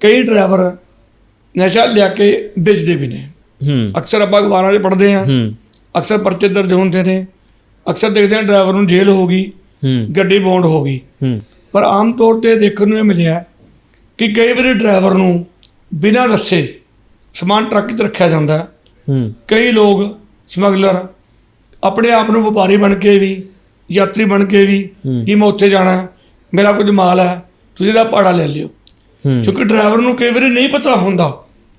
ਕਈ ਡਰਾਈਵਰ ਨਸ਼ਾ ਲਿਆ ਕੇ ਵੇਚਦੇ ਵੀ ਨੇ। ਹੂੰ। ਅਕਸਰ ਆਪਾਂ ਅਖਬਾਰਾਂ 'ਚ ਪੜ੍ਹਦੇ ਹਾਂ। ਹੂੰ। ਅਕਸਰ ਪਰਚੇ ਦਰਜ ਹੁੰਦੇ ਨੇ। ਅਕਸਰ ਦੇਖਦੇ ਹਾਂ ਡਰਾਈਵਰ ਨੂੰ ਜੇਲ੍ਹ ਹੋ ਗਈ ਹੂੰ। ਗੱਡੀ ਬੌਂਡ ਹੋ ਗਈ। ਹੂੰ। ਪਰ ਆਮ ਤੌਰ ਤੇ ਦੇਖਣ ਨੂੰ ਇਹ ਮਿਲਿਆ ਕਿ ਕਈ ਵਾਰੀ ਡਰਾਈਵਰ ਨੂੰ ਬਿਨਾਂ ਦੱਸੇ ਸਮਾਨ ਟਰੱਕ 'ਚ ਰੱਖਿਆ ਜਾਂਦਾ। ਹੈ। ਕਈ ਲੋਕ ਸਮਗਲਰ ਆਪਣੇ ਆਪ ਨੂੰ ਵਪਾਰੀ ਬਣ ਕੇ ਵੀ ਯਾਤਰੀ ਬਣ ਕੇ ਵੀ। ਕਿ ਮੈਂ ਉੱਥੇ ਜਾਣਾ ਮੇਰਾ ਕੁਝ ਮਾਲ ਹੈ ਤੁਸੀਂ ਇਹਦਾ ਭਾੜਾ ਲੈ ਲਿਓ। ਕਿਉਂਕਿ ਡਰਾਈਵਰ ਨੂੰ ਕਈ ਵਾਰੀ ਨਹੀਂ ਪਤਾ ਹੁੰਦਾ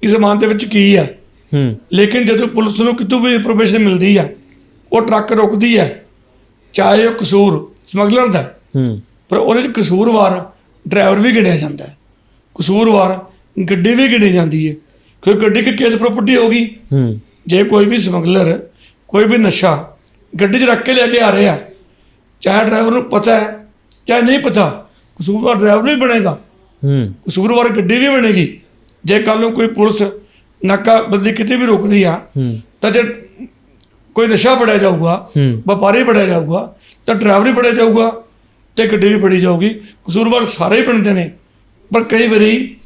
ਕਿ ਸਮਾਨ ਦੇ ਵਿੱਚ ਕੀ ਹੈ। ਹੂੰ। ਲੇਕਿਨ ਜਦੋਂ ਪੁਲਿਸ ਨੂੰ ਕਿਤੋਂ ਵੀ ਇਨਫੋਰਮੇਸ਼ਨ ਮਿਲਦੀ ਹੈ ਉਹ ਟਰੱਕ ਰੁਕਦੀ ਹੈ ਚਾਹੇ ਉਹ ਕਸੂਰ ਸਮਗਲਰ ਦਾ ਹੈ, ਪਰ ਉਹਦੇ ਚ ਕਸੂਰਵਾਰ ਡਰਾਈਵਰ ਵੀ ਗਿਣਿਆ ਜਾਂਦਾ ਹੈ। ਕਸੂਰਵਾਰ ਗੱਡੀ ਵੀ ਗਿਣੀ ਜਾਂਦੀ ਹੈ। ਕਿਉਂਕਿ ਗੱਡੀ ਕੀ ਕੇਸ ਪ੍ਰਾਪਰਟੀ ਹੋਗੀ ਹੂੰ। ਜੇ ਕੋਈ ਵੀ ਸਮਗਲਰ ਕੋਈ ਵੀ ਨਸ਼ਾ ਗੱਡੀ 'ਚ ਰੱਖ ਕੇ ਲੈ ਕੇ ਆ ਰਿਹਾ ਚਾਹੇ ਡਰਾਈਵਰ ਨੂੰ ਪਤਾ ਹੈ ਚਾਹੇ ਨਹੀਂ ਪਤਾ ਕਸੂਰਵਾਰ ਡਰਾਈਵਰ ਵੀ ਬਣੇਗਾ। ਹੂੰ। ਕਸੂਰਵਾਰ ਗੱਡੀ ਵੀ ਬਣੇਗੀ। ਜੇ ਕੱਲ ਨੂੰ ਕੋਈ ਪੁਲਿਸ ਨਾਕਾਬੰਦੀ ਕਿਤੇ ਵੀ ਰੋਕਦੀ ਆ ਹੂੰ। ਤਾਂ ਜੇ ਕੋਈ ਨਸ਼ਾ ਫੜਿਆ ਜਾਊਗਾ ਵਪਾਰੀ ਫੜਿਆ ਜਾਊਗਾ ਤਾਂ ਡਰਾਈਵਰ ਹੀ ਫੜਿਆ ਜਾਊਗਾ ਤੇ ਗੱਡੀ ਵੀ ਫੜੀ ਜਾਊਗੀ। ਕਸੂਰਵਾਰ ਸਾਰੇ ਹੀ ਬਣਦੇ ਨੇ। ਪਰ ਕਈ ਵਾਰੀ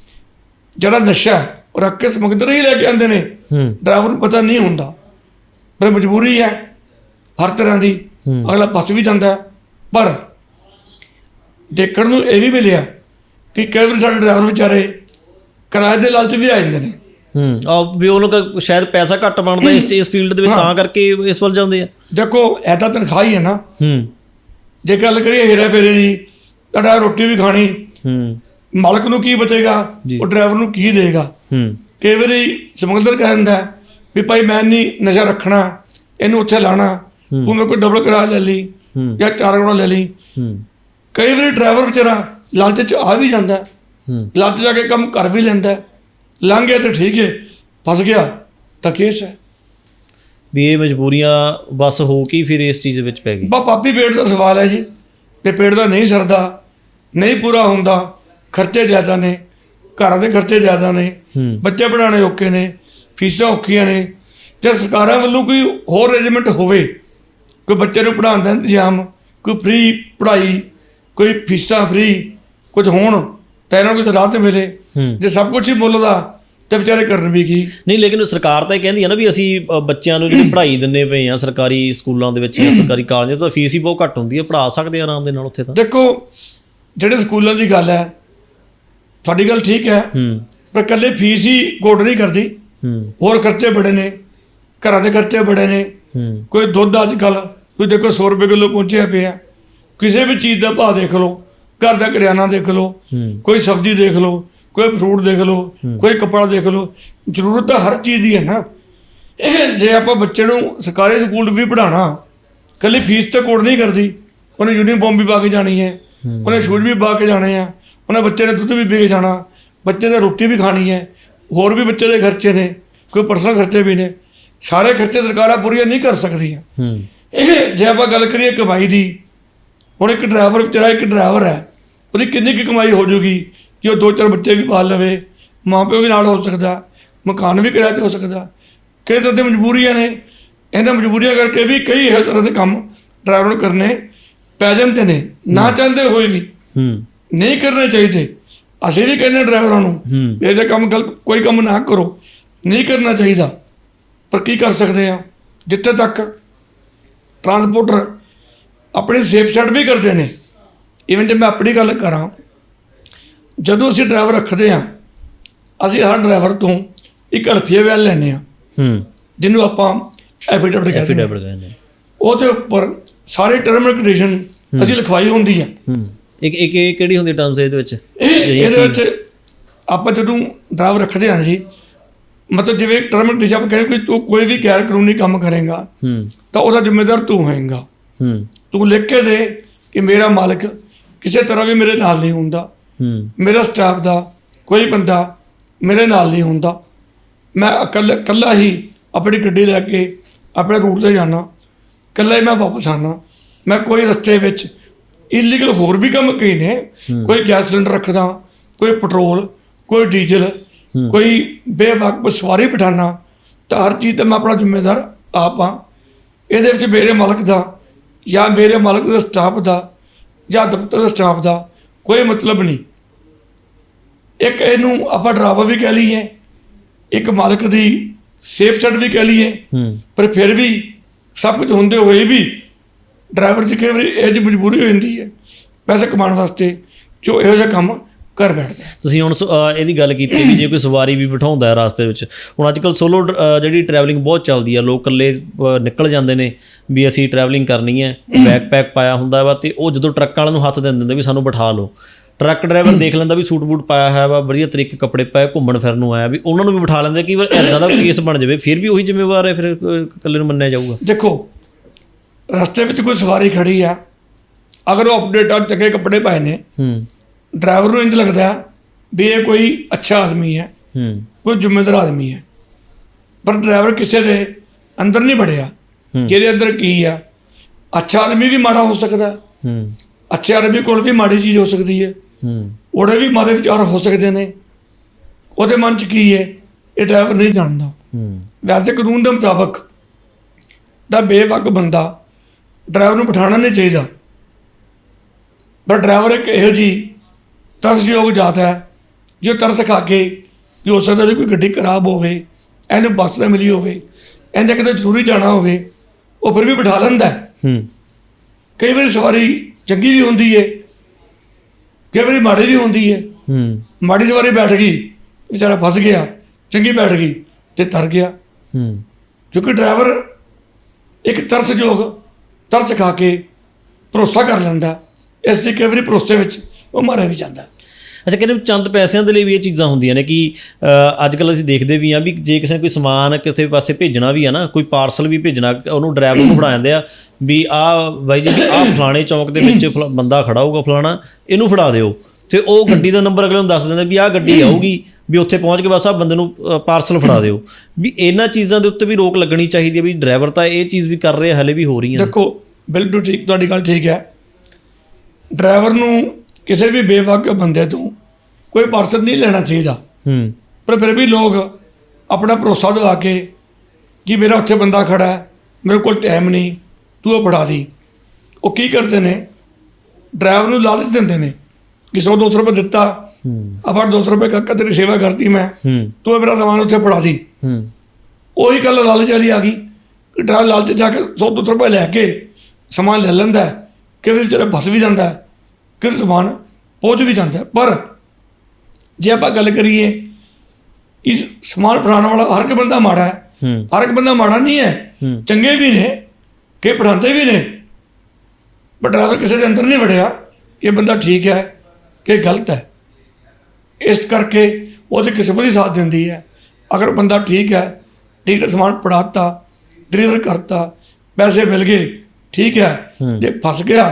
ਜਿਹੜਾ ਨਸ਼ਾ ਉਹ ਰੱਖ ਕੇ ਸਮਗਲਰ ਹੀ ਲੈ ਕੇ ਆਉਂਦੇ ਨੇ। ਹੂੰ। ਡਰਾਈਵਰ ਨੂੰ ਪਤਾ ਨਹੀਂ ਹੁੰਦਾ। ਪਰ ਮਜਬੂਰੀ ਹੈ ਹਰ ਤਰ੍ਹਾਂ ਦੀ। ਅਗਲਾ ਫਸ ਵੀ ਜਾਂਦਾ। ਪਰ ਦੇਖਣ ਨੂੰ ਇਹ ਵੀ ਮਿਲਿਆ ਕਿ ਕਈ ਵਾਰ ਸਾਡੇ ਡਰਾਈਵਰ ਵਿਚਾਰੇ ਕਿਰਾਏ ਦੇ ਲਾਲਚ ਵੀ ਆ ਜਾਂਦੇ ਨੇ। ਹੂੰ ਆ ਵੀ ਉਹ ਲੋਕ ਸ਼ਾਇਦ ਪੈਸਾ ਘੱਟ ਬਣਦਾ ਇਸ ਇਸ ਫੀਲਡ ਦੇ ਵਿੱਚ। ਤਾਂ ਕਰਕੇ ਇਸ ਵੱਲ ਜਾਂਦੇ ਆ। ਦੇਖੋ ਇਹ ਤਾਂ ਤਨਖਾਹ ਹੀ ਹੈ ਨਾ। ਹੂੰ। ਜੇ ਗੱਲ ਕਰੀਏ ਹੀਰਾ ਫੇਰੇ ਦੀ ਤਾਂ ਡਰਾਈਵਰ ਰੋਟੀ ਵੀ ਖਾਣੀ ਹੂੰ। ਮਾਲਕ ਨੂੰ ਕੀ ਬਚੇਗਾ। ਉਹ ਡਰਾਈਵਰ ਨੂੰ ਕੀ ਦੇਗਾ? ਹੂੰ। ਕਈ ਵਾਰੀ ਸਮਗਲਰ ਕਹਿ ਦਿੰਦਾ ਹੈ ਵੀ ਭਾਈ ਮੈਂ ਨਹੀਂ ਨਸ਼ਾ ਰੱਖਣਾ ਇਹਨੂੰ ਉੱਥੇ ਲਾਣਾ ਤੂੰ ਮੇਰੇ ਕੋਲ ਡਬਲ ਕਿਰਾਇਆ ਲੈ ਲਈ। ਜਾਂ ਚਾਰ ਗੁਣਾ ਲੈ ਲਈ। ਹੂੰ। ਕਈ ਵਾਰੀ ਡਰਾਈਵਰ ਵਿਚਾਰਾ ਲਾਲਚ ਚ ਆ ਵੀ ਜਾਂਦਾ। ਲਾਲਚ ਜਾ ਕੇ ਕੰਮ ਕਰ ਵੀ ਲੈਂਦਾ। ਲੰਘ ਗਿਆ ਤੇ ਠੀਕ ਹੈ ਫਸ ਗਿਆ। ਤਾਂ ਕੇਸ ਹੈ। ਵੀ ਇਹ ਮਜਬੂਰੀਆਂ ਬਸ ਹੋ ਕੇ ਫਿਰ ਇਸ ਚੀਜ਼ ਵਿੱਚ ਪੈ ਗਈ। ਬਾ ਪਾਪੀ ਪੇਟ ਦਾ ਸਵਾਲ ਹੈ ਜੀ। ਤੇ ਪੇਟ ਦਾ ਨਹੀਂ ਸਰਦਾ ਨਹੀਂ ਪੂਰਾ ਹੁੰਦਾ ਖਰਚੇ ਜ਼ਿਆਦਾ ਨੇ ਘਰਾਂ ਦੇ ਖਰਚੇ ਜ਼ਿਆਦਾ ਨੇ ਬੱਚੇ ਪੜਾਉਣੇ ਔਖੇ ਨੇ ਫੀਸਾਂ ਔਖੀਆਂ ਨੇ ਜੇ ਸਰਕਾਰਾਂ ਵੱਲੋਂ ਕੋਈ ਹੋਰ ਅਰੇਂਜਮੈਂਟ ਹੋਵੇ ਕੋਈ ਬੱਚੇ ਨੂੰ ਪੜ੍ਹਾਉਣ ਦਾ ਇੰਤਜ਼ਾਮ ਕੋਈ ਫ੍ਰੀ ਪੜ੍ਹਾਈ ਕੋਈ ਫੀਸਾਂ ਫ੍ਰੀ ਕੁਝ ਹੋਣ ਤਾਂ ਇਹਨਾਂ ਨੂੰ ਕੁਝ ਰਾਹਤ ਮਿਲੇ। ਹੂੰ। ਜੇ ਸਭ ਕੁਝ ਹੀ ਮੁੱਲ ਦਾ ਤੇ ਵਿਚਾਰੇ ਕਰਨ ਵੀ ਕੀ? ਨਹੀਂ ਲੇਕਿਨ ਸਰਕਾਰ ਤਾਂ ਇਹ ਕਹਿੰਦੀ ਹੈ ਨਾ ਵੀ ਅਸੀਂ ਬੱਚਿਆਂ ਨੂੰ ਜਿਹੜੀ ਪੜ੍ਹਾਈ ਦਿੰਨੇ ਪਏ ਆ ਸਰਕਾਰੀ ਸਕੂਲਾਂ ਦੇ ਵਿੱਚ ਜਾਂ ਸਰਕਾਰੀ ਕਾਲਜਾਂ ਤੋਂ ਫੀਸ ਹੀ ਬਹੁਤ ਘੱਟ ਹੁੰਦੀ ਹੈ ਪੜ੍ਹਾ ਸਕਦੇ ਆ ਆਰਾਮ ਦੇ ਨਾਲ ਉੱਥੇ ਤਾਂ। ਦੇਖੋ ਜਿਹੜੇ ਸਕੂਲਾਂ ਦੀ ਗੱਲ ਹੈ ਤੁਹਾਡੀ ਗੱਲ ਠੀਕ ਹੈ ਹੂੰ। ਪਰ ਇਕੱਲੇ ਫੀਸ ਹੀ ਗੋਡ ਨਹੀਂ ਕਰਦੀ। ਹੂੰ। ਹੋਰ ਖਰਚੇ ਬੜੇ ਨੇ ਘਰਾਂ ਦੇ ਖਰਚੇ ਬੜੇ ਨੇ। ਹੂੰ। ਕੋਈ ਦੁੱਧ ਅੱਜ ਕੱਲ ਕੋਈ ਦੇਖੋ 100 ਰੁਪਏ ਕਿਲੋ ਪਹੁੰਚਿਆ ਪਿਆ। ਕਿਸੇ ਵੀ ਚੀਜ਼ ਦਾ ਭਾਅ ਦੇਖ ਲਓ। ਘਰ ਦਾ ਕਰਿਆਨਾ ਦੇਖ ਲਓ ਕੋਈ ਸਬਜ਼ੀ ਦੇਖ ਲਓ ਕੋਈ ਫਰੂਟ ਦੇਖ ਲਓ ਕੋਈ ਕੱਪੜਾ ਦੇਖ ਲਓ ਜ਼ਰੂਰਤ ਤਾਂ ਹਰ ਚੀਜ਼ ਦੀ ਹੈ ਨਾ। ਇਹ ਜੇ ਆਪਾਂ ਬੱਚੇ ਨੂੰ ਸਰਕਾਰੀ ਸਕੂਲ ਵੀ ਪੜ੍ਹਾਉਣਾ ਕੱਲੀ ਫੀਸ ਤੇ ਕੋਡ ਨਹੀਂ ਕਰਦੀ ਉਹਨੇ ਯੂਨੀਫਾਰਮ ਵੀ ਪਾ ਕੇ ਜਾਣੀ ਹੈ ਉਹਨੇ ਸ਼ੂਜ਼ ਵੀ ਪਾ ਕੇ ਜਾਣੇ ਆ ਉਹਨੇ ਬੱਚੇ ਨੇ ਦੁੱਧ ਵੀ ਪੀ ਕੇ ਜਾਣਾ ਬੱਚੇ ਨੇ ਰੋਟੀ ਵੀ ਖਾਣੀ ਹੈ ਹੋਰ ਵੀ ਬੱਚੇ ਦੇ ਖਰਚੇ ਨੇ ਕੋਈ ਪਰਸਨਲ ਖਰਚੇ ਵੀ ਨੇ ਸਾਰੇ ਖਰਚੇ ਸਰਕਾਰਾਂ ਪੂਰੀਆਂ ਨਹੀਂ ਕਰ ਸਕਦੀਆਂ। ਜੇ ਆਪਾਂ ਗੱਲ ਕਰੀਏ ਕਮਾਈ ਦੀ ਹੁਣ ਇੱਕ ਡਰਾਈਵਰ ਵਿਚਾਰਾ ਇੱਕ ਡਰਾਈਵਰ ਹੈ ਉਹਦੀ ਕਿੰਨੀ ਕੁ ਕਮਾਈ ਹੋ ਜੂਗੀ ਕਿ ਉਹ ਦੋ ਚਾਰ ਬੱਚੇ ਵੀ ਪਾਲ ਲਵੇ ਮਾਪਿਓ ਵੀ ਨਾਲ ਹੋ ਸਕਦਾ ਮਕਾਨ ਵੀ ਕਿਰਾਏ ਤੇ ਹੋ ਸਕਦਾ ਕਈ ਤਰ੍ਹਾਂ ਦੀਆਂ ਮਜਬੂਰੀਆਂ ਨੇ ਇਹਨਾਂ ਮਜਬੂਰੀਆਂ ਕਰਕੇ ਵੀ ਕਈ ਇਹੋ ਤਰ੍ਹਾਂ ਦੇ ਕੰਮ ਡਰਾਈਵਰ ਨੂੰ ਕਰਨੇ ਪੈ ਜਾਂਦੇ ਨੇ ਨਾ ਚਾਹੁੰਦੇ ਹੋਏ ਵੀ। ਹੂੰ। ਨਹੀਂ ਕਰਨੇ ਚਾਹੀਦੇ। ਅਸੀਂ ਵੀ ਕਹਿੰਦੇ ਡਰਾਈਵਰਾਂ ਨੂੰ। ਵੀ ਇਹ ਜਿਹਾ ਕੰਮ ਗਲਤ ਕੋਈ ਕੰਮ ਨਾ ਕਰੋ। ਨਹੀਂ ਕਰਨਾ ਚਾਹੀਦਾ। ਪਰ ਕੀ ਕਰ ਸਕਦੇ ਆ ਜਿੱਥੇ ਤੱਕ ਟਰਾਂਸਪੋਰਟਰ ਆਪਣੀ ਸੇਫ ਸਾਈਡ ਵੀ ਕਰਦੇ ਨੇ। ਇਵਨ ਜੇ ਮੈਂ ਆਪਣੀ ਗੱਲ ਕਰਾਂ ਜਦੋਂ ਅਸੀਂ ਡਰਾਈਵਰ ਰੱਖਦੇ ਆ ਅਸੀਂ ਹਰ ਡਰਾਈਵਰ ਤੋਂ ਇੱਕ ਅਲਫੀਆ ਵੈਲ ਲੈਂਦੇ ਆ ਹੂੰ। ਜਿਹਨੂੰ ਆਪਾਂ ਐਫੀਡੇਵਿਟ ਕਹਿੰਦੇ ਐਫੀਡੇਵਿਟ ਕਹਿੰਦੇ ਉਹਦੇ ਉੱਪਰ ਸਾਰੇ ਟਰਮ ਐਂਡ ਕੰਡੀਸ਼ਨ ਅਸੀਂ ਲਿਖਵਾਈ ਹੁੰਦੀ ਆ। ਹੂੰ। ਇੱਕ ਇੱਕ ਇਹ ਕਿਹੜੀ ਹੁੰਦੀ ਟਰਮਸ ਇਹਦੇ ਵਿੱਚ? ਇਹ ਇਹਦੇ ਵਿੱਚ ਆਪਾਂ ਜਦੋਂ ਡਰਾਈਵਰ ਰੱਖਦੇ ਹਾਂ ਜੀ ਮਤਲਬ ਜਿਵੇਂ ਟਰਮ ਐਂਡ ਕੰਡੀਸ਼ਨ ਆਪਾਂ ਕਹਿੰਦੇ ਕੋਈ ਤੂੰ ਕੋਈ ਵੀ ਗੈਰ ਕਾਨੂੰਨੀ ਕੰਮ ਕਰੇਗਾ ਹੂੰ। ਤਾਂ ਉਹਦਾ ਜ਼ਿੰਮੇਦਾਰ ਤੂੰ ਹੋਏਗਾ। ਹੂੰ। ਤੂੰ ਲਿਖ ਕੇ ਦੇ ਕਿ ਮੇਰਾ ਮਾਲਕ ਕਿਸੇ ਤਰ੍ਹਾਂ ਵੀ ਮੇਰੇ ਨਾਲ ਨਹੀਂ ਹੁੰਦਾ। ਹੂੰ। ਮੇਰਾ ਸਟਾਫ ਦਾ ਕੋਈ ਬੰਦਾ ਮੇਰੇ ਨਾਲ ਨਹੀਂ ਹੁੰਦਾ। ਮੈਂ ਇਕੱਲਾ ਇਕੱਲਾ ਹੀ ਆਪਣੀ ਗੱਡੀ ਲੈ ਕੇ ਆਪਣੇ ਰੂਟ ਤੇ ਜਾਣਾ ਇਕੱਲਾ ਹੀ ਮੈਂ ਵਾਪਸ ਆਣਾ ਮੈਂ ਕੋਈ ਰਸਤੇ ਵਿੱਚ ਇਲੀਗਲ ਹੋਰ ਵੀ ਕੰਮ ਕਈ ਨੇ। ਕੋਈ ਗੈਸ ਸਿਲੰਡਰ ਰੱਖਦਾ ਕੋਈ ਪੈਟਰੋਲ ਕੋਈ ਡੀਜ਼ਲ ਕੋਈ ਬੇਵਕਤ ਸਵਾਰੀ ਬਿਠਾਣਾ ਤਾਂ ਹਰ ਚੀਜ਼ ਤੇ ਮੈਂ ਆਪਣਾ ਜ਼ਿੰਮੇਦਾਰ ਆਪ ਹਾਂ। ਇਹਦੇ ਵਿੱਚ ਮੇਰੇ ਮਾਲਕ ਦਾ ਜਾਂ ਮੇਰੇ ਮਾਲਕ ਦੇ ਸਟਾਫ ਦਾ ਜਾਂ ਦਫ਼ਤਰ ਦੇ ਸਟਾਫ ਦਾ ਕੋਈ ਮਤਲਬ ਨਹੀਂ। ਇੱਕ ਇਹਨੂੰ ਆਪਾਂ ਡਰਾਈਵਰ ਵੀ ਕਹਿ ਲਈਏ ਇੱਕ ਮਾਲਕ ਦੀ ਸੇਫ ਸਾਈਡ ਵੀ ਕਹਿ ਲਈਏ ਪਰ ਫਿਰ ਵੀ ਸਭ ਕੁਝ ਹੁੰਦੇ ਹੋਏ ਵੀ ਡਰਾਈਵਰ ਦੀ ਕਈ ਵਾਰੀ ਇਹ ਜਿਹੀ ਮਜਬੂਰੀ ਹੋ ਜਾਂਦੀ ਹੈ ਪੈਸੇ ਕਮਾਉਣ ਵਾਸਤੇ ਜੋ ਇਹੋ ਜਿਹਾ ਕੰਮ ਕਰ ਬੈਠਦਾ। ਤੁਸੀਂ ਹੁਣ ਸ- ਅਹ ਇਹਦੀ ਗੱਲ ਕੀਤੀ ਵੀ ਜੇ ਕੋਈ ਸਵਾਰੀ ਵੀ ਬਿਠਾਉਂਦਾ ਹੈ ਰਾਸਤੇ ਵਿੱਚ। ਹੁਣ ਅੱਜ ਕੱਲ ਸੋਲੋ ਜਿਹੜੀ ਟਰੈਵਲਿੰਗ ਬਹੁਤ ਚੱਲਦੀ ਆ ਲੋਕ ਇਕੱਲੇ ਅਹ, ਨਿਕਲ ਜਾਂਦੇ ਨੇ ਵੀ ਅਸੀਂ ਟਰੈਵਲਿੰਗ ਕਰਨੀ ਹੈ ਬੈਕਪੈਕ ਪਾਇਆ ਹੁੰਦਾ ਵਾ ਤੇ ਉਹ ਜਦੋਂ ਟਰੱਕ ਵਾਲਿਆਂ ਨੂੰ ਹੱਥ ਦੇ ਦਿੰਦੇ ਵੀ ਸਾਨੂੰ ਬਿਠਾ ਲਓ। ਟਰੱਕ ਡਰਾਈਵਰ ਦੇਖ ਲੈਂਦਾ ਵੀ ਸੂਟ ਬੂਟ ਪਾਇਆ ਹੋਇਆ ਵਾ ਵਧੀਆ ਤਰੀਕੇ ਕੱਪੜੇ ਪਾਏ ਘੁੰਮਣ ਫਿਰਨ ਨੂੰ ਆਇਆ ਵੀ ਉਹਨਾਂ ਨੂੰ ਵੀ ਬਿਠਾ ਲੈਂਦੇ ਕਈ ਵਾਰ ਐਦਾਂ ਦਾ ਕੇਸ ਬਣ ਜਾਵੇ ਫਿਰ ਵੀ ਉਹੀ ਜ਼ਿੰਮੇਵਾਰ ਹੈ ਫਿਰ ਅਹ, ਇਕੱਲੇ ਨੂੰ ਮੰਨਿਆ ਜਾਊਗਾ। ਦੇਖੋ ਰਸਤੇ ਵਿੱਚ ਕੋਈ ਸਵਾਰੀ ਖੜੀ ਆ ਅਗਰ ਉਹ ਅਪਡੇਟ ਆ ਚੰਗੇ ਕੱਪੜੇ ਪਾਏ ਨੇ ਹੂੰ। ਡਰਾਈਵਰ ਨੂੰ ਇੰਜ ਲੱਗਦਾ ਵੀ ਇਹ ਕੋਈ ਅੱਛਾ ਆਦਮੀ ਹੈ ਹੂੰ। ਕੋਈ ਜ਼ਿੰਮੇਦਾਰ ਆਦਮੀ ਹੈ। ਪਰ ਡਰਾਈਵਰ ਕਿਸੇ ਦੇ ਅੰਦਰ ਨਹੀਂ ਵੜਿਆ ਜਿਹਦੇ ਅੰਦਰ ਕੀ ਆ? ਅੱਛਾ ਆਦਮੀ ਵੀ ਮਾੜਾ ਹੋ ਸਕਦਾ। ਹੈ। ਅੱਛੇ ਆਦਮੀ ਕੋਲ ਵੀ ਮਾੜੀ ਚੀਜ਼ ਹੋ ਸਕਦੀ ਹੈ। ਹੂੰ। ਉਹਦੇ ਵੀ ਮਾੜੇ ਵਿਚਾਰ ਹੋ ਸਕਦੇ ਨੇ। ਉਹਦੇ ਮਨ 'ਚ ਕੀ ਹੈ? ਇਹ ਡਰਾਈਵਰ ਨਹੀਂ ਜਾਣਦਾ। ਹੂੰ। ਵੈਸੇ ਕਾਨੂੰਨ ਦੇ ਮੁਤਾਬਕ ਦਾ ਬੇਵਕ ਬੰਦਾ ਡਰਾਈਵਰ ਨੂੰ ਬਿਠਾਉਣਾ ਨਹੀਂ ਚਾਹੀਦਾ। ਪਰ ਡਰਾਈਵਰ ਇੱਕ ਇਹੋ ਜੀ ਤਰਸਯੋਗ ਜਾਤ ਹੈ। ਜੋ ਤਰਸ ਖਾ ਕੇ ਕਿ ਹੋ ਸਕਦਾ ਜੇ ਕੋਈ ਗੱਡੀ ਖਰਾਬ ਹੋਵੇ ਇਹਨੂੰ ਬੱਸ ਨਾ ਮਿਲੀ ਹੋਵੇ ਇਹਨੇ ਕਿਤੇ ਜ਼ਰੂਰੀ ਜਾਣਾ ਹੋਵੇ ਉਹ ਫਿਰ ਵੀ ਬਿਠਾ ਲੈਂਦਾ ਹੈ। ਕਈ ਵਾਰੀ ਸਵਾਰੀ ਚੰਗੀ ਵੀ ਹੁੰਦੀ ਹੈ ਕਈ ਵਾਰੀ ਮਾੜੀ ਵੀ ਹੁੰਦੀ ਹੈ ਹੂੰ। ਮਾੜੀ ਸਵਾਰੀ ਬੈਠ ਗਈ ਵਿਚਾਰਾ ਫਸ ਗਿਆ ਚੰਗੀ ਬੈਠ ਗਈ ਤੇ ਤਰ ਗਿਆ। ਹੂੰ। ਕਿਉਂਕਿ ਡਰਾਈਵਰ ਇੱਕ ਤਰਸਯੋਗ ਤਰਸ ਖਾ ਕੇ ਭਰੋਸਾ ਕਰ ਲੈਂਦਾ ਇਸ ਦੀ ਕਈ ਵਾਰੀ ਭਰੋਸੇ ਵਿੱਚ ਉਹ ਮਾਰਿਆ ਵੀ ਜਾਂਦਾ। ਅੱਛਾ ਕਹਿੰਦੇ ਵੀ ਚੰਦ ਪੈਸਿਆਂ ਦੇ ਲਈ ਵੀ ਇਹ ਚੀਜ਼ਾਂ ਹੁੰਦੀਆਂ ਨੇ ਕਿ ਅੱਜ ਕੱਲ ਅਸੀਂ ਦੇਖਦੇ ਵੀ ਆ ਵੀ ਜੇ ਕਿਸੇ ਕੋਈ ਸਮਾਨ ਕਿਸੇ ਪਾਸੇ ਭੇਜਣਾ ਵੀ ਆ ਨਾ ਕੋਈ ਪਾਰਸਲ ਵੀ ਭੇਜਣਾ ਉਹਨੂੰ ਡਰਾਈਵਰ ਨੂੰ ਫੜਾ ਜਾਂਦੇ ਆ ਵੀ ਆ ਬਾਈ ਜੀ ਆ ਫਲਾਣੇ ਚੌਂਕ ਦੇ ਵਿੱਚ ਫਲਾ- ਬੰਦਾ ਖੜਾ ਹੋਊਗਾ ਫਲਾਣਾ ਇਹਨੂੰ ਫੜਾ ਦਿਓ। ਤੇ ਉਹ ਗੱਡੀ ਦਾ ਨੰਬਰ ਅਗਲੇ ਨੂੰ ਦੱਸ ਦਿੰਦਾ ਵੀ ਆਹ ਗੱਡੀ ਆਊਗੀ ਵੀ ਉੱਥੇ ਪਹੁੰਚ ਕੇ ਬਸ ਆ ਬੰਦੇ ਨੂੰ ਪਾਰਸਲ ਫੜਾ ਦਿਓ। ਵੀ ਇਹਨਾਂ ਚੀਜ਼ਾਂ ਦੇ ਉੱਤੇ ਵੀ ਰੋਕ ਲੱਗਣੀ ਚਾਹੀਦੀ ਹੈ ਵੀ ਡਰਾਈਵਰ ਤਾਂ ਇਹ ਚੀਜ਼ ਵੀ ਕਰ ਰਹੇ ਆ, ਹਲੇ ਵੀ ਹੋ ਰਹੀਆਂ ਨੇ। ਦੇਖੋ ਬਿਲਕੁਲ ਠੀਕ ਤੁਹਾਡੀ ਗੱਲ ਠੀਕ ਹੈ। ਡਰਾਈਵਰ ਨੂੰ ਕਿਸੇ ਵੀ ਬੇਵਕ ਬੰਦੇ ਤੋਂ ਕੋਈ ਪਾਰਸਲ ਨਹੀਂ ਲੈਣਾ ਚਾਹੀਦਾ। ਹੂੰ। ਪਰ ਫਿਰ ਵੀ ਲੋਕ ਆਪਣਾ ਭਰੋਸਾ ਦਿਵਾ ਕੇ ਕਿ ਮੇਰਾ ਉੱਥੇ ਬੰਦਾ ਖੜਾ ਹੈ ਮੇਰੇ ਕੋਲ ਟਾਈਮ ਨਹੀਂ ਤੂੰ ਉਹ ਫੜਾ ਦੀ। ਉਹ ਕੀ ਕਰਦੇ ਨੇ? ਡਰਾਈਵਰ ਨੂੰ ਲਾਲਚ ਦਿੰਦੇ ਨੇ ਕਿ 100 200 ਰੁਪਏ ਦਿੱਤਾ ਹੂੰ। ਆਪਾਂ 200 ਰੁਪਏ ਕਾਕਾ ਤੇਰੀ ਸੇਵਾ ਕਰਤੀ ਮੈਂ। ਹੂੰ। ਤੂੰ ਮੇਰਾ ਸਮਾਨ ਉੱਥੇ ਫੜਾ ਦੀ। ਹੂੰ। ਉਹੀ ਗੱਲ ਲਾਲਚ ਵਾਲੀ ਆ ਗਈ। ਕਿ ਡਰਾਈਵਰ ਲਾਲਚ ਜਾ ਕੇ 100 200 ਰੁਪਏ ਲੈ ਕੇ ਸਮਾਨ ਲੈ ਲੈਂਦਾ। ਕਈ ਵਾਰੀ ਵਿਚਾਰਾ ਫਸ ਵੀ ਜਾਂਦਾ ਹੈ। ਕਿ ਸਮਾਨ ਪਹੁੰਚ ਵੀ ਜਾਂਦਾ। ਪਰ ਜੇ ਆਪਾਂ ਗੱਲ ਕਰੀਏ ਇਸ ਸਮਾਨ ਫੜਾਉਣ ਵਾਲਾ ਹਰ ਇੱਕ ਬੰਦਾ ਮਾੜਾ ਹੈ। ਹਰ ਇੱਕ ਬੰਦਾ ਮਾੜਾ ਨਹੀਂ ਹੈ। ਚੰਗੇ ਵੀ ਨੇ ਕਿ ਪੜਾਉਂਦੇ ਵੀ ਨੇ। ਪਰ ਡਰਾਈਵਰ ਕਿਸੇ ਦੇ ਅੰਦਰ ਨਹੀਂ ਵੜਿਆ ਇਹ ਬੰਦਾ ਠੀਕ ਹੈ ਕਿ ਗਲਤ ਹੈ। ਇਸ ਕਰਕੇ ਉਹਦੀ ਕਿਸਮਤ ਹੀ ਸਾਥ ਦਿੰਦੀ ਹੈ। ਅਗਰ ਬੰਦਾ ਠੀਕ ਹੈ ਠੀਕ ਹੈ ਸਮਾਨ ਪੜਾਤਾ ਡਿਲੀਵਰ ਕਰਤਾ ਪੈਸੇ ਮਿਲ ਗਏ ਠੀਕ ਹੈ। ਜੇ ਫਸ ਗਿਆ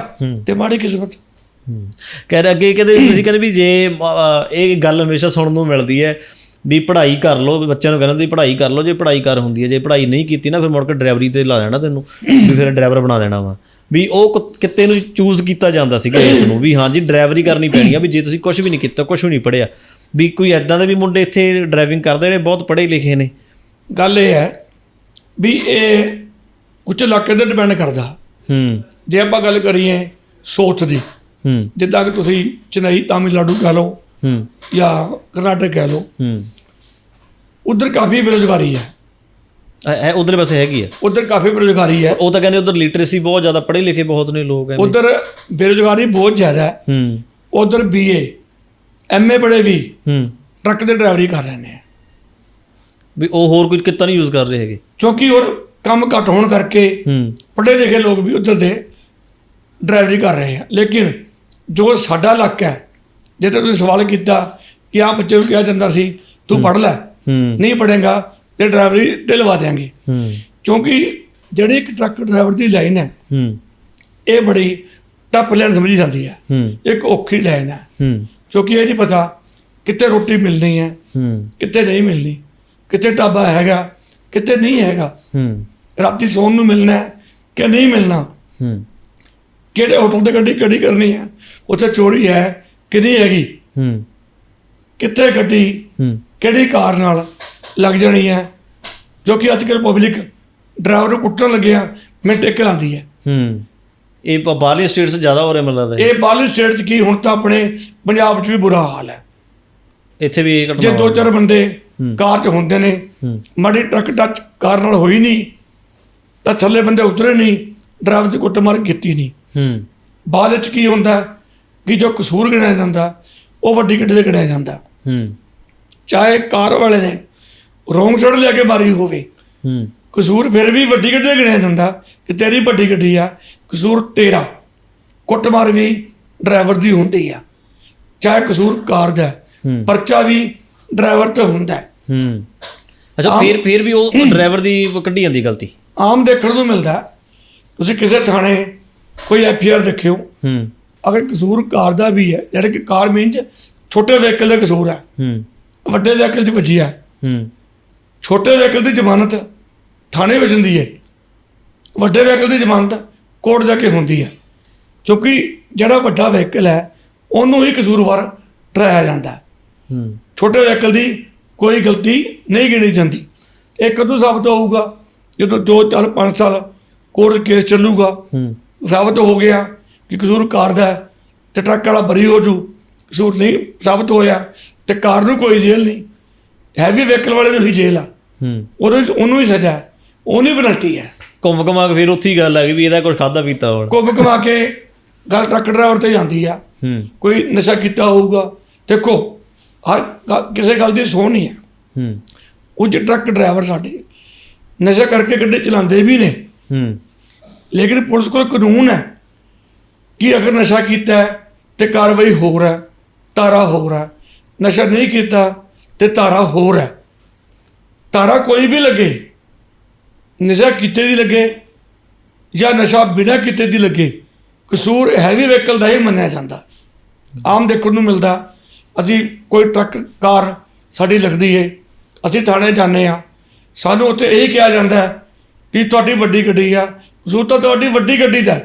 ਤੇ ਮਾੜੀ ਕਿਸਮਤ। ਕਹਿ ਰਹੇ ਅੱਗੇ ਕਹਿੰਦੇ ਤੁਸੀਂ ਕਹਿੰਦੇ ਵੀ ਜੇ ਇਹ ਗੱਲ ਹਮੇਸ਼ਾ ਸੁਣਨ ਨੂੰ ਮਿਲਦੀ ਹੈ ਵੀ ਪੜ੍ਹਾਈ ਕਰ ਲਓ ਵੀ ਬੱਚਿਆਂ ਨੂੰ ਕਹਿੰਦੇ ਪੜ੍ਹਾਈ ਕਰ ਲਓ ਜੇ ਪੜ੍ਹਾਈ ਕਰ ਹੁੰਦੀ ਹੈ ਜੇ ਪੜ੍ਹਾਈ ਨਹੀਂ ਕੀਤੀ ਨਾ ਫਿਰ ਮੁੜ ਕੇ ਡਰਾਈਵਰੀ ਤੇ ਲਾ ਦੇਣਾ ਤੈਨੂੰ ਵੀ ਫਿਰ ਡਰਾਈਵਰ ਬਣਾ ਦੇਣਾ ਵਾ। ਵੀ ਉਹ ਕ- ਕਿੱਤੇ ਨੂੰ ਚੂਜ਼ ਕੀਤਾ ਜਾਂਦਾ ਸੀਗਾ ਇਸ ਨੂੰ ਵੀ ਹਾਂਜੀ ਡਰਾਈਵਰੀ ਕਰਨੀ ਪੈਣੀ ਆ ਵੀ ਜੇ ਤੁਸੀਂ ਕੁਝ ਵੀ ਨਹੀਂ ਕੀਤਾ ਕੁਝ ਵੀ ਨਹੀਂ ਪੜ੍ਹਿਆ ਵੀ ਕੋਈ ਐਦਾਂ ਦੇ ਵੀ ਮੁੰਡੇ ਇੱਥੇ ਡਰਾਈਵਿੰਗ ਕਰਦੇ ਜਿਹੜੇ ਬਹੁਤ ਪੜ੍ਹੇ ਲਿਖੇ ਨੇ। ਗੱਲ ਇਹ ਹੈ ਵੀ ਇਹ ਕੁਝ ਇਲਾਕੇ ਤੇ ਡਿਪੈਂਡ ਕਰਦਾ। ਹੂੰ। ਜੇ ਆਪਾਂ ਗੱਲ ਕਰੀਏ ਸੋਚ ਦੀ ਹੂੰ। ਜਿੱਦਾਂ ਕਿ ਤੁਸੀਂ ਚੇਨਈ ਤਾਮਿਲਨਾਡੂ ਕਹਿ ਲਓ ਹੂੰ। ਜਾਂ ਕਰਨਾਟਕ ਕਹਿ ਲਓ। ਹੂੰ। ਉਧਰ ਕਾਫੀ ਬੇਰੁਜ਼ਗਾਰੀ ਹੈ। ਇਹ ਉਧਰ ਪਾਸੇ ਹੈਗੀ ਆ ਉਧਰ ਕਾਫੀ ਬੇਰੁਜ਼ਗਾਰੀ ਹੈ। ਉਹ ਤਾਂ ਕਹਿੰਦੇ ਉਧਰ ਲਿਟਰੇਸੀ ਬਹੁਤ ਜ਼ਿਆਦਾ ਪੜ੍ਹੇ ਲਿਖੇ ਬਹੁਤ ਨੇ ਲੋਕ ਐਵੇਂ। ਉਧਰ ਬੇਰੁਜ਼ਗਾਰੀ ਬਹੁਤ ਜ਼ਿਆਦਾ ਹੈ। ਹੂੰ। ਉਧਰ ਬੀਏ ਐਮਏ ਪੜ੍ਹੇ ਵੀ ਹੂੰ। ਟਰੱਕ ਦੇ ਡਰਾਈਵਰੀ ਕਰ ਰਹੇ ਨੇ। ਵੀ ਉਹ ਹੋਰ ਕੁਝ ਕਿੱਤਾ ਨਹੀਂ ਯੂਜ਼ ਕਰ ਰਹੇ ਹੈਗੇ। ਕਿਉਂਕਿ ਹੋਰ ਕੰਮ ਘੱਟ ਹੋਣ ਕਰਕੇ ਹੂੰ। ਪੜ੍ਹੇ ਲਿਖੇ ਲੋਕ ਵੀ ਉਧਰ ਦੇ ਡਰਾਈਵਰੀ ਕਰ ਰਹੇ ਆ। ਲੇਕਿਨ ਜੋ ਸਾਡਾ ਇਲਾਕਾ ਹੈ ਜਿੱਥੇ ਤੁਸੀਂ ਸਵਾਲ ਕੀਤਾ ਕਿ ਆ ਬੱਚੇ ਨੂੰ ਕਿਹਾ ਜਾਂਦਾ ਸੀ ਤੂੰ ਪੜ੍ਹ ਲੈ। ਨਹੀਂ ਪੜ੍ਹੇਗਾ ਤੇ ਡਰਾਈਵਰੀ ਤੇ ਲਵਾ ਦਿਆਂਗੇ। ਹੂੰ। ਕਿਉਂਕਿ ਜਿਹੜੀ ਇੱਕ ਟਰੱਕ ਡਰਾਈਵਰ ਦੀ ਲਾਈਨ ਹੈ ਇਹ ਬੜੀ ਟੱਪ ਲਾਈਨ ਸਮਝੀ ਜਾਂਦੀ ਹੈ। ਇੱਕ ਔਖੀ ਲਾਈਨ ਹੈ। ਕਿਉਂਕਿ ਇਹ ਨਹੀਂ ਪਤਾ ਕਿੱਥੇ ਰੋਟੀ ਮਿਲਣੀ ਹੈ ਕਿੱਥੇ ਨਹੀਂ ਮਿਲਣੀ ਕਿੱਥੇ ਢਾਬਾ ਹੈਗਾ ਕਿੱਥੇ ਨਹੀਂ ਹੈਗਾ। ਰਾਤੀ ਸੌਣ ਨੂੰ ਮਿਲਣਾ ਹੈ ਕਿ ਨਹੀਂ ਮਿਲਣਾ। ਕਿਹੜੇ ਹੋਟਲ ਤੇ ਗੱਡੀ ਗੱਡੀ ਕਰਨੀ ਹੈ? ਉੱਥੇ ਚੋਰੀ ਹੈ ਕਿ ਨਹੀਂ ਹੈਗੀ? ਹੂੰ। ਕਿੱਥੇ ਗੱਡੀ? ਹੂੰ। ਕਿਹੜੀ ਕਾਰ ਨਾਲ ਲੱਗ ਜਾਣੀ ਹੈ? ਜੋ ਕਿ ਅੱਜ ਕੱਲ੍ਹ ਪਬਲਿਕ ਡਰਾਈਵਰ ਨੂੰ ਕੁੱਟਣ ਲੱਗਿਆ ਮੈਂ ਟਿਕ ਲਾਉਂਦੀ ਹੈ। ਹੂੰ। ਇਹ ਬਾਹਰਲੀ ਸਟੇਟਸ ਜ਼ਿਆਦਾ ਹੋ ਰਿਹਾ ਮੈਨੂੰ ਲੱਗਦਾ ਇਹ। ਬਾਲੀ ਸਟੇਟ 'ਚ ਕੀ ਹੁਣ ਤਾਂ ਆਪਣੇ ਪੰਜਾਬ 'ਚ ਵੀ ਬੁਰਾ ਹਾਲ ਹੈ। ਇੱਥੇ ਵੀ ਇਹ ਜੇ ਦੋ ਚਾਰ ਬੰਦੇ ਕਾਰ 'ਚ ਹੁੰਦੇ ਨੇ ਮਾੜੀ ਟਰੱਕ ਟੱਚ ਕਾਰ ਨਾਲ ਹੋਈ ਨਹੀਂ ਤਾਂ ਥੱਲੇ ਬੰਦੇ ਉਤਰੇ ਨਹੀਂ ਡਰਾਈਵਰ ਦੀ ਕੁੱਟਮਾਰ ਕੀਤੀ ਨਹੀਂ। ਹੂੰ। ਬਾਅਦ ਵਿੱਚ ਕੀ ਹੁੰਦਾ? ਕਿ ਜੋ ਕਸੂਰ ਗਿਣਿਆ ਜਾਂਦਾ ਉਹ ਵੱਡੀ ਗੱਡੀ ਦੇ ਗਿਣਿਆ ਜਾਂਦਾ। ਹੂੰ। ਚਾਹੇ ਕਾਰ ਵਾਲੇ ਨੇ ਰੋਂਗ ਸਾਈਡ ਲੈ ਕੇ ਮਾਰੀ ਹੋਵੇ ਹੂੰ। ਕਸੂਰ ਫਿਰ ਵੀ ਵੱਡੀ ਗੱਡੀ ਦਾ ਗਿਣਿਆ ਜਾਂਦਾ ਕਿ ਤੇਰੀ ਵੱਡੀ ਗੱਡੀ ਆ ਕਸੂਰ ਤੇਰਾ। ਕੁੱਟਮਾਰ ਵੀ ਡਰਾਈਵਰ ਦੀ ਹੁੰਦੀ ਆ। ਚਾਹੇ ਕਸੂਰ ਕਾਰ ਦਾ। ਪਰਚਾ ਵੀ ਡਰਾਈਵਰ ਤੇ ਹੁੰਦਾ। ਹੈ। ਅੱਛਾ ਫਿਰ ਫਿਰ ਵੀ ਉਹ ਡਰਾਈਵਰ ਦੀ ਕੱਢੀ ਜਾਂਦੀ ਗਲਤੀ? ਆਮ ਦੇਖਣ ਨੂੰ ਮਿਲਦਾ। ਤੁਸੀਂ ਕਿਸੇ ਥਾਣੇ ਕੋਈ ਐਫ ਆਰ ਦੇਖਿਓ। ਹੂੰ। ਅਗਰ ਕਸੂਰ ਕਾਰ ਦਾ ਵੀ ਹੈ ਜਿਹੜੇ ਕਿ ਕਾਰ ਮੀਨਸ ਛੋਟੇ ਵਹੀਕਲ ਦਾ ਕਸੂਰ ਹੈ। ਹੂੰ। ਵੱਡੇ ਵਹੀਕਲ 'ਚ ਵੱਜੀ ਹੈ। ਛੋਟੇ ਵਹੀਕਲ ਦੀ ਜ਼ਮਾਨਤ ਥਾਣੇ ਹੋ ਜਾਂਦੀ ਹੈ। ਵੱਡੇ ਵਹੀਕਲ ਦੀ ਜ਼ਮਾਨਤ ਕੋਰਟ ਜਾ ਕੇ ਹੁੰਦੀ ਹੈ। ਕਿਉਂਕਿ ਜਿਹੜਾ ਵੱਡਾ ਵਹੀਕਲ ਹੈ ਉਹਨੂੰ ਹੀ ਕਸੂਰਵਾਰ ਠਹਿਰਾਇਆ ਜਾਂਦਾ ਹੂੰ। ਛੋਟੇ ਵਹੀਕਲ ਦੀ ਕੋਈ ਗਲਤੀ ਨਹੀਂ ਗਿਣੀ ਜਾਂਦੀ। ਇਹ ਕਦੋਂ ਸਾਬਤ ਹੋਊਗਾ? ਜਦੋਂ 2 4 5 ਸਾਲ ਕੋਰਟ ਕੇਸ ਚੱਲੂਗਾ। ਹੂੰ। ਸਾਬਤ ਹੋ ਗਿਆ ਕਿ ਕਸੂਰ ਕਾਰ ਦਾ ਤੇ ਟਰੱਕ ਵਾਲਾ ਬਰੀ ਹੋ ਜੂ ਕਸੂਰ ਨਹੀਂ ਸਾਬਤ ਹੋਇਆ ਤੇ ਕਾਰ ਨੂੰ ਕੋਈ ਜੇਲ੍ਹ ਨਹੀਂ। ਹੈਵੀ ਵਹੀਕਲ ਵਾਲੇ ਨੂੰ ਹੀ ਜੇਲ੍ਹ ਆ। ਹੂੰ। ਵਿੱਚ ਉਹਨੂੰ ਹੀ ਸਜ਼ਾ ਹੈ ਉਹਨੂੰ ਪੈਨਲਟੀ ਹੈ। ਘੁੰਮ ਘਮਾ ਕੇ ਫਿਰ ਉੱਥੇ ਹੀ ਗੱਲ ਆ ਗਈ ਵੀ ਇਹਦਾ ਕੁਝ ਖਾਦਾ ਪੀਤਾ ਹੋਣ। ਕੁੱਬ ਕਮਾ ਕੇ ਗੱਲ ਟਰੱਕ ਡਰਾਈਵਰ ਤੇ ਜਾਂਦੀ ਆ। ਹੂੰ। ਕੋਈ ਨਸ਼ਾ ਕੀਤਾ ਹੋਊਗਾ। ਦੇਖੋ ਹਰ ਕਿਸੇ ਗੱਲ ਦੀ ਸੋਹ ਨਹੀਂ ਹੈ। ਹੂੰ। ਕੁਝ ਟਰੱਕ ਡਰਾਈਵਰ ਸਾਡੇ ਨਸ਼ਾ ਕਰਕੇ ਗੱਡੀ ਚਲਾਉਂਦੇ ਵੀ ਨੇ। ਹੂੰ। ਲੇਕਿਨ ਪੁਲਿਸ ਕੋਲ ਕਾਨੂੰਨ ਹੈ ਕਿ ਅਗਰ ਨਸ਼ਾ ਕੀਤਾ ਹੈ ਤੇ ਕਾਰਵਾਈ ਹੋਰ ਹੈ, ਤਾਰਾ ਹੋਰ ਹੈ। ਨਸ਼ਾ ਨਹੀਂ ਕੀਤਾ ਤੇ ਤਾਰਾ ਹੋਰ ਹੈ। ਤਾਰਾ ਕੋਈ ਵੀ ਲੱਗੇ, ਨਸ਼ਾ ਕੀਤੇ ਦੀ ਲੱਗੇ ਜਾਂ ਨਸ਼ਾ ਬਿਨਾਂ ਕੀਤੇ ਦੀ ਲੱਗੇ, ਕਸੂਰ ਹੈਵੀ ਵਹੀਕਲ ਦਾ ਹੀ ਮੰਨਿਆ ਜਾਂਦਾ। ਆਮ ਦੇਖਣ ਨੂੰ ਮਿਲਦਾ, ਅਸੀਂ ਕੋਈ ਟਰੱਕ, ਕਾਰ ਸਾਡੀ ਲੱਗਦੀ ਏ, ਅਸੀਂ ਥਾਣੇ ਜਾਂਦੇ ਆ ਸਾਨੂੰ ਉੱਥੇ ਇਹ ਕਿਹਾ ਜਾਂਦਾ ਇਹ ਤੁਹਾਡੀ ਵੱਡੀ ਗੱਡੀ ਆ। ਕਸੂਰ ਤਾਂ ਤੁਹਾਡੀ ਵੱਡੀ ਗੱਡੀ ਦਾ